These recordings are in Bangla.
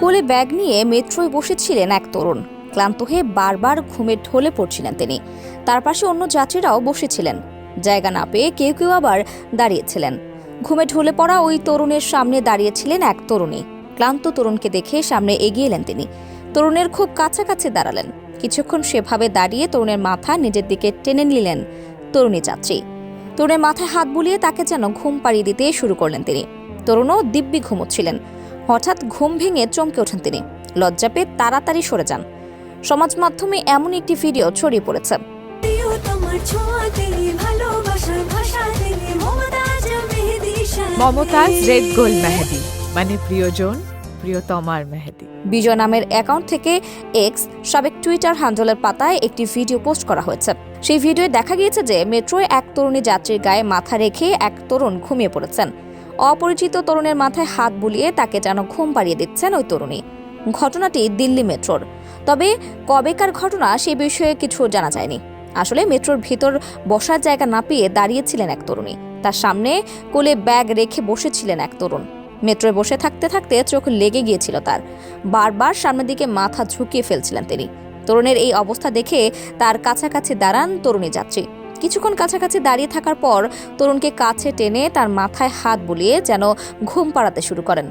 কোলে ব্যাগ নিয়ে মেট্রোয় বসেছিলেন এক তরুণ। ক্লান্ত হয়ে বারবার ঘুমে ঢলে পড়ছিলেন তিনি। তার পাশে অন্য যাত্রীরাও বসেছিলেন। জায়গা না পেয়ে কেউ কেউ আবার দাঁড়িয়েছিলেন। ঘুমে ঢলে পড়া ওই তরুণের সামনে দাঁড়িয়েছিলেন এক তরুণী। ক্লান্ত তরুণকে দেখে সামনে এগিয়ে এলেন তিনি। তরুণের খুব কাছাকাছি দাঁড়ালেন। কিছুক্ষণ সেভাবে দাঁড়িয়ে তরুণের মাথা নিজের দিকে টেনে নিলেন তরুণী যাত্রী। তরুণের মাথায় হাত বুলিয়ে তাকে যেন ঘুম পাড়িয়ে দিতে শুরু করলেন তিনি। তরুণও দিব্যি ঘুমোচ্ছিলেন। হঠাৎ ঘুম ভেঙে চমকে ওঠেন তিনি। লজ্জা পেয়ে তাড়াতাড়ি সরে যান। সমাজ মাধ্যমে এমন একটি ভিডিও ছড়িয়ে পড়েছে। মমতাজ মেহেদি মমতাজ রেড গোল মেহেদি। মানে প্রিয়জন প্রিয়তমার মেহেদি। বিজয় নামের অ্যাকাউন্ট থেকে এক্স সাবেক টুইটার হ্যান্ডলের পাতায় একটি ভিডিও পোস্ট করা হয়েছে। সেই ভিডিওয়ে দেখা গিয়েছে যে মেট্রোয় এক তরুণী যাত্রীর গায়ে মাথা রেখে এক তরুণ ঘুমিয়ে পড়েছেন। অপরিচিত তরুণের মাথায় হাত বুলিয়ে তাকে যেন ঘুম পাড়িয়ে দিচ্ছেন ওই তরুণী। ঘটনাটি দিল্লি মেট্রোর। তবে কবেকার ঘটনা সে বিষয়ে কিছু জানা যায়নি। আসলে মেট্রোর ভিতর বসার জায়গা না পেয়ে দাঁড়িয়েছিলেন এক তরুণী। তার সামনে কোলে ব্যাগ রেখে বসেছিলেন এক তরুণ। মেট্রোয় বসে থাকতে থাকতে চোখ লেগে গিয়েছিল তার। বারবার সামনের দিকে মাথা ঝুঁকিয়ে ফেলছিলেন তিনি। তরুণের এই অবস্থা দেখে তার কাছাকাছি দাঁড়ান তরুণী যাত্রী। কিছুক্ষণ কাছাকাছি দাঁড়িয়ে থাকার পর তরুণকে কাছে টেনে তার মাথায় হাত বুলিয়ে যেন ঘুম পাড়াতে শুরু করেন।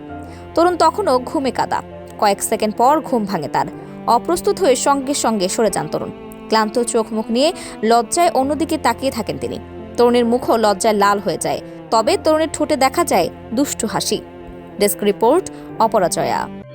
তরুণ তখনও ঘুমে কাদা। কয়েক সেকেন্ড পর ঘুম ভাঙে তার। অপ্রস্তুত হয়ে সঙ্গে সঙ্গে সরে যান তরুণ। ক্লান্ত চোখ মুখ নিয়ে লজ্জায় অন্যদিকে তাকিয়ে থাকেন তিনি। তরুণের মুখও লজ্জায় লাল হয়ে যায়। তবে তরুণের ঠোঁটে দেখা যায় দুষ্টু হাসি। Desk report Aparajaya.